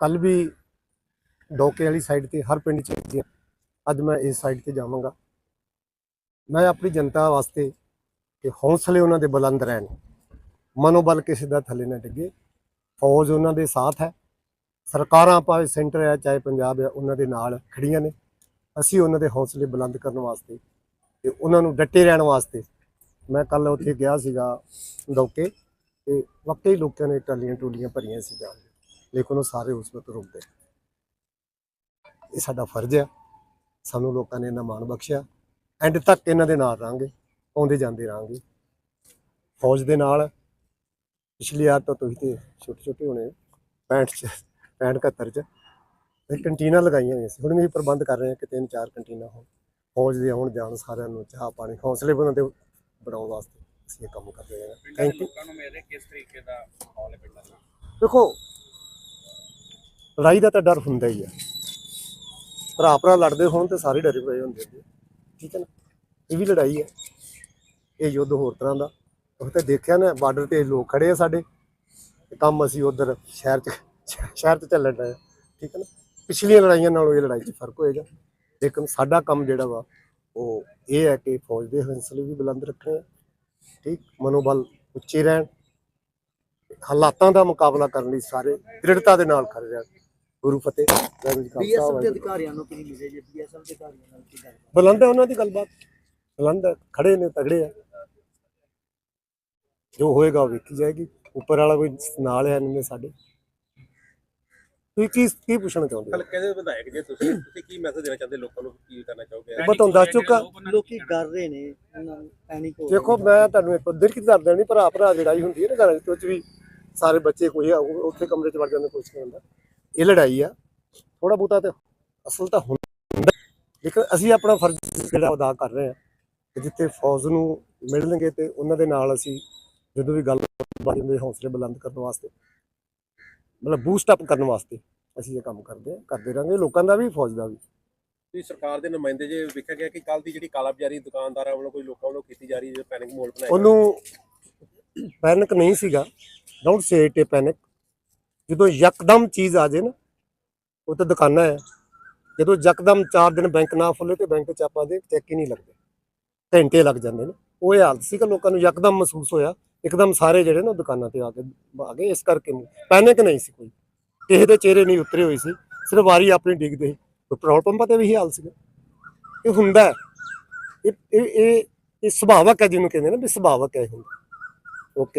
ਕੱਲ ਵੀ ਡੋਕੇ ਵਾਲੀ ਸਾਈਡ ਤੇ ਹਰ ਪਿੰਡ 'ਚ ਗਿਆ ਅੱਜ ਮੈਂ ਇਸ ਸਾਈਡ ਤੇ ਜਾਵਾਂਗਾ। ਮੈਂ ਆਪਣੀ ਜਨਤਾ ਵਾਸਤੇ ਕਿ ਹੌਸਲੇ ਉਹਨਾਂ ਦੇ ਬੁਲੰਦ ਰਹਿਣ। ਮਨੋਬਲ ਕਿਸੇ ਦਾ ਥੱਲੇ ਨਾ ਡਿੱਗੇ। ਫੌਜ ਉਹਨਾਂ ਦੇ ਸਾਥ ਹੈ। ਸਰਕਾਰਾਂ ਭਾਵੇਂ ਸੈਂਟਰ ਹੈ ਚਾਹੇ ਪੰਜਾਬ ਹੈ ਉਹਨਾਂ ਦੇ ਨਾਲ ਖੜੀਆਂ ਨੇ। ਅਸੀਂ ਉਹਨਾਂ ਦੇ ਹੌਸਲੇ ਬੁਲੰਦ ਕਰਨ ਵਾਸਤੇ ਤੇ ਉਹਨਾਂ ਨੂੰ ਡੱਟੇ ਰਹਿਣ ਵਾਸਤੇ ਮੈਂ ਕੱਲ ਉੱਥੇ ਗਿਆ ਸੀਗਾ ਡੋਕੇ ਤੇ ਵਾਕਈ ਲੋਕਾਂ ਨੇ ਟਾਲੀਆਂ ਟੋਲੀਆਂ ਭਰੀਆਂ ਸੀ ਜਾਣ ਲੇਕਿਨ ਉਹ ਸਾਰੇ ਉਸ ਵਕਤ ਰੁਕ ਗਏ ਇਹ ਸਾਡਾ ਫਰਜ਼ ਹੈ ਸਾਨੂੰ ਲੋਕਾਂ ਨੇ ਇਹਨਾਂ ਮਾਣ ਬਖਸ਼ਿਆ। ਐਂਡ ਤੱਕ ਇਹਨਾਂ ਦੇ ਨਾਲ ਰਹਾਂਗੇ ਆਉਂਦੇ ਜਾਂਦੇ ਰਹਾਂਗੇ। ਫੌਜ ਦੇ ਨਾਲ ਪਿਛਲੀ ਵਾਰ ਤਾਂ ਤੁਸੀਂ ਤੇ ਛੋਟੇ ਛੋਟੇ ਹੋਣੇ 65 ਚ 65 71 ਚ ਕੰਟੀਨਾਂ ਲਗਾਈਆਂ ਹੋਈਆਂ ਸੀ। ਹੁਣ ਵੀ ਪ੍ਰਬੰਧ ਕਰ ਰਹੇ ਹਾਂ ਕਿ ਤਿੰਨ ਚਾਰ ਕੰਟੀਨਾਂ ਹੋਣ। ਫੌਜ ਦੇ ਆਉਣ ਜਾਣ ਸਾਰਿਆਂ ਨੂੰ ਚਾਹ ਪਾਣੀ ਹੌਸਲੇ ਬਣਾਉਣ ਦੇ ਬਣਾਉਣ ਵਾਸਤੇ ਅਸੀਂ ਇਹ ਕੰਮ ਕਰ ਰਹੇ ਹਾਂ। ਥੈਂਕ ਯੂ ਲੋਕਾਂ ਨੂੰ ਮੇਰੇ ਕਿਸ ਤਰੀਕੇ ਦਾ ਮਾਹੌਲ ਹੈ ਪਿੰਡਾਂ ਦਾ? ਦੇਖੋ ਲੜਾਈ ਦਾ ਤਾਂ ਡਰ ਹੁੰਦਾ ਹੀ ਆ। ਭਰਾ ਭਰਾ ਲੜਦੇ ਹੋਣ ਤੇ ਸਾਰੇ ਡਰੇ ਪਏ ਹੁੰਦੇ ਨੇ ਠੀਕ ਹੈ ਨਾ? ਇਹ ਵੀ ਲੜਾਈ ਹੈ ਇਹ ਯੁੱਧ ਹੋਰ ਤਰ੍ਹਾਂ ਦਾ। ਉਹ ਤੇ ਦੇਖਿਆ ਨਾ ਬਾਰਡਰ ਤੇ ਲੋਕ ਖੜੇ ਆ ਸਾਡੇ। ਕੰਮ ਅਸੀਂ ਉਧਰ ਸ਼ਹਿਰ ਚ ਸ਼ਹਿਰ ਚ ਚੱਲਣ ਡਏ ਆ। ਠੀਕ ਹੈ ਨਾ? ਪਿਛਲੀਆਂ ਲੜਾਈਆਂ ਨਾਲੋਂ ਇਹ ਲੜਾਈ 'ਚ ਫ਼ਰਕ ਹੋਏਗਾ। ਲੇਕਿਨ ਸਾਡਾ ਕੰਮ ਜਿਹੜਾ ਵਾ, ਉਹ ਇਹ ਹੈ ਕਿ ਫੌਜ ਦੇ ਹੌਸਲੇ ਵੀ ਬੁਲੰਦ ਰੱਖਣੇ ਆ। ਠੀਕ? ਮਨੋਬਲ ਉੱਚੇ ਰਹਿਣ। ਹਾਲਾਤਾਂ ਦਾ ਮੁਕਾਬਲਾ ਕਰਨ ਲਈ ਸਾਰੇ ਦ੍ਰਿੜਤਾ ਦੇ ਨਾਲ ਖੜੇ ਰਹਿਣ। ਗੁਰੂ ਫਤਿਹ ਵਾਹਿਗੁਰੂ ਜੀ ਕਾ ਖਾਲਸਾ ਬੀਐਸਐਫ ਦੇ ਅਧਿਕਾਰੀਆਂ ਨੂੰ ਕੀ ਮਿਲੇ ਜੇ? ਬੀਐਸਐਫ ਦੇ ਅਧਿਕਾਰੀਆਂ ਨਾਲ ਕੀ ਗੱਲ। ਬੁਲੰਦ ਹੈ ਉਹਨਾਂ ਦੀ ਗੱਲਬਾਤ। ਬੁਲੰਦ ਹੈ, ਖੜੇ ਨੇ ਤਗੜੇ ਆ। ਜੋ ਹੋਏਗਾ ਉਹ ਵੇਖੀ ਜਾਏਗੀ। ਉੱਪਰ ਵਾਲਾ ਕੋਈ ਨਾਲ ਹੈ ਨਹੀਂ ਸਾਡੇ। ਤੁਸੀਂ ਕੀ ਕੀ ਪੁੱਛਣਾ ਚਾਹੁੰਦੇ ਹੋ? ਹਲਕੇ ਦੇ ਵਿਧਾਇਕ ਜੇ ਤੁਸੀਂ ਤੁਸੀਂ ਕੀ ਮੈਸੇਜ ਦੇਣਾ ਚਾਹੁੰਦੇ? ਲੋਕਾਂ ਨੂੰ ਕੀ ਕਰਨਾ ਚਾਹੋਗੇ? ਉਹ ਤੁਹਾਨੂੰ ਦੱਸ ਚੁੱਕਾ। ਲੋਕੀ ਡਰ ਰਹੇ ਨੇ ਉਹਨਾਂ ਨੂੰ ਪੈਨਿਕ ਹੋ ਦੇਖੋ ਮੈਂ ਤੁਹਾਨੂੰ ਇੱਕ ਉਧਰ ਕੀ ਦੱਸ ਦੇਣੀ ਭਰਾ ਭਰਾ ਲੜਾਈ ਹੁੰਦੀ ਹੈ ਨਾ ਘਰਾਂ ਵਿੱਚ ਵੀ। ਸਾਰੇ ਬੱਚੇ ਕੋਈ ਆ, ਉੱਥੇ ਕਮਰੇ 'ਚ ਵੜ ਜਾਂਦੇ ਕੁਛ ਨਹੀਂ ਹੁੰਦਾ। ਇਹ ਲੜਾਈ ਆ। ਥੋੜਾ ਬਹੁਤਾ ਤੇ ਅਸਲ ਤਾਂ ਹੁੰਦਾ। ਲੇਕਿਨ ਅਸੀਂ ਆਪਣਾ ਫਰਜ਼ ਜਿਹੜਾ ਅਦਾ ਕਰ ਰਹੇ ਕਿ ਜਿੱਥੇ ਫੌਜ ਨੂੰ ਮਿਲਣਗੇ ਤੇ ਉਹਨਾਂ ਦੇ ਨਾਲ ਅਸੀਂ ਜਦੋਂ ਵੀ ਗੱਲ ਬਾਤ ਦੇ ਹੌਸਲੇ ਬੁਲੰਦ ਕਰਨ ਵਾਸਤੇ ਮਤਲਬ ਬੂਸਟ ਅਪ ਕਰਨ ਵਾਸਤੇ ਅਸੀਂ ਇਹ ਕੰਮ ਕਰਦੇ ਹਾਂ ਕਰਦੇ ਰਾਂਗੇ ਲੋਕਾਂ ਦਾ ਵੀ ਫੌਜ ਦਾ ਵੀ। ਤੁਸੀਂ ਸਰਕਾਰ ਦੇ ਨੁਮਾਇੰਦੇ ਜੇ ਵੇਖਿਆ ਗਿਆ ਕਿ ਕੱਲ ਦੀ ਜਿਹੜੀ ਕਾਲਾਬਾਜ਼ਾਰੀ ਦੁਕਾਨਦਾਰਾਂ ਵੱਲੋਂ ਕੋਈ ਲੋਕਾਂ ਵੱਲੋਂ ਕੀਤੀ ਜਾ ਰਹੀ ਹੈ ਪੈਨਿਕ ਮੋਲ ਬਣਾਇਆ ਉਹਨੂੰ ਪੈਨਿਕ ਨਹੀਂ ਸੀਗਾ। ਡੋਂਟ ਸੇ ਇਟ ਪੈਨਿਕ ਜਦੋਂ ਯਕਦਮ ਚੀਜ਼ ਆ ਜੇ ਨਾ, ਉਹ ਤਾਂ ਦੁਕਾਨਾਂ ਹੈ। ਜਦੋਂ ਯਕਦਮ 4 ਦਿਨ ਬੈਂਕ ਨਾ ਖੁੱਲੇ ਤੇ ਬੈਂਕ ਚ ਆਪਾਂ ਦੇ ਚੈੱਕ ਹੀ ਨਹੀਂ ਲੱਗਦੇ। ਘੰਟੇ ਲੱਗ ਜਾਂਦੇ ਨੇ। ਉਹ ਇਹ ਹਾਲਤ ਸੀਗਾ, ਲੋਕਾਂ ਨੂੰ ਯਕਦਮ ਮਹਿਸੂਸ ਹੋਇਆ। ਇੱਕਦਮ ਸਾਰੇ ਜਿਹੜੇ ਨਾ ਦੁਕਾਨਾਂ ਤੇ ਆ ਕੇ, ਆ ਗਏ। ਇਸ ਕਰਕੇ ਪੈਨਿਕ ਨਹੀਂ ਸੀ ਕੋਈ। ਕਿਸੇ ਦੇ ਚਿਹਰੇ ਨਹੀਂ ਉਤਰੇ ਹੋਏ ਸੀ। ਸਿਰਫ ਵਾਰੀ ਆਪਣੀ ਡਿੱਗਦੇ ਸੀ ਪੈਟਰੋਲ ਪੰਪਾਂ ਤੇ ਵੀ ਇਹੀ ਹਾਲ ਸੀਗਾ। ਇਹ ਹੁੰਦਾ ਇਹ ਇਹ ਇਹ ਇਹ ਸੁਭਾਵਕ ਹੈ ਜਿਹਨੂੰ ਕਹਿੰਦੇ ਨਾ ਵੀ ਸੁਭਾਵਕ ਹੈ ਇਹ ਹੁੰਦਾ। ਓਕੇ